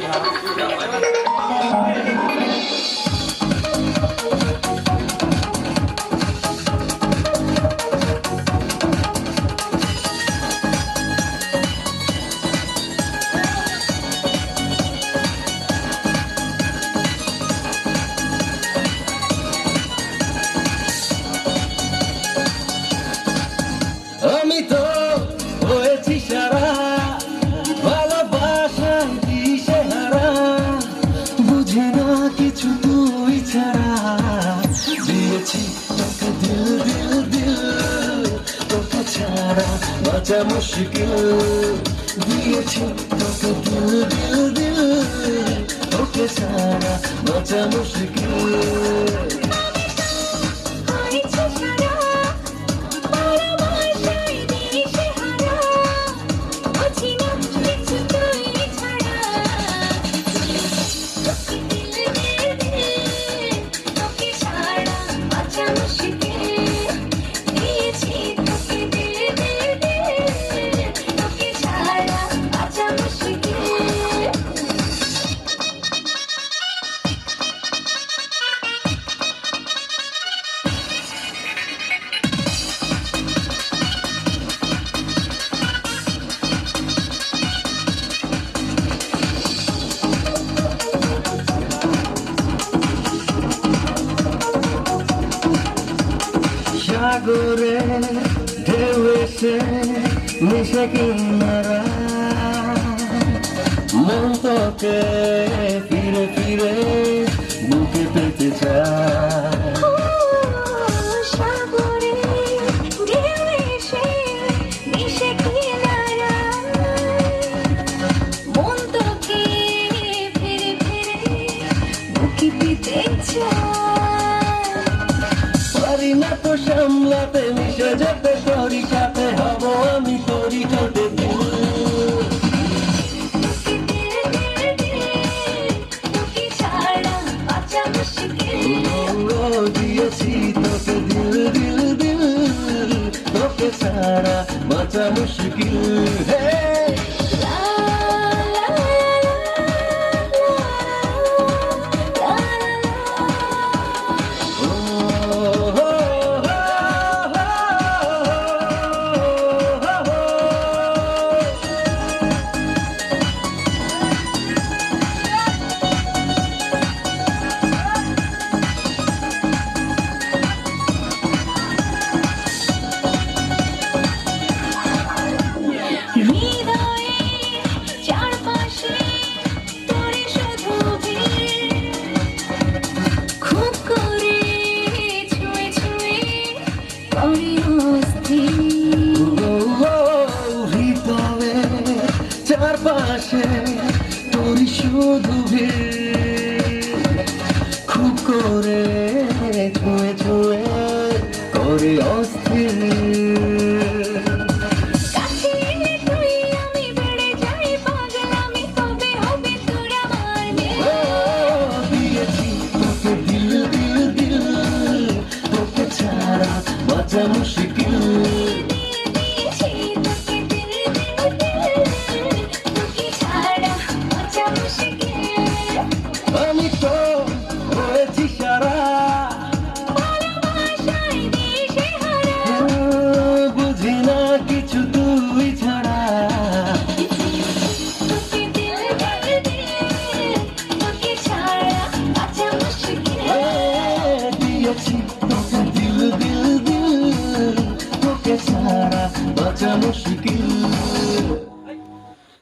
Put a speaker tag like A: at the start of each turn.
A: Ja. ছাড়া দিয়েছি তোকে দিল দিল দিল। তোকে ছাড়া বাঁচা মুশকিল। দিয়েছি তোকে দিল দিল দিল। তোকে ছাড়া বাঁচা মুশকিল। সাগরে ঢেউ এসে মিশে কিনারা মন তোকে ফিরে ফিরে বুকে পেতে চায়। এত সামলাতে মিশে যেতে তোরই সাথে হব আমি তোরই ঠোঁটে দিয়েছি তোকে দিল দিল দিল। তোকে ছাড়া বাঁচা মুশকিল। হে
B: আছে তোর শুধু
A: দেখেছি তোকে দিল দিল দিল তোকে সারা বাঁচানো শিখিল।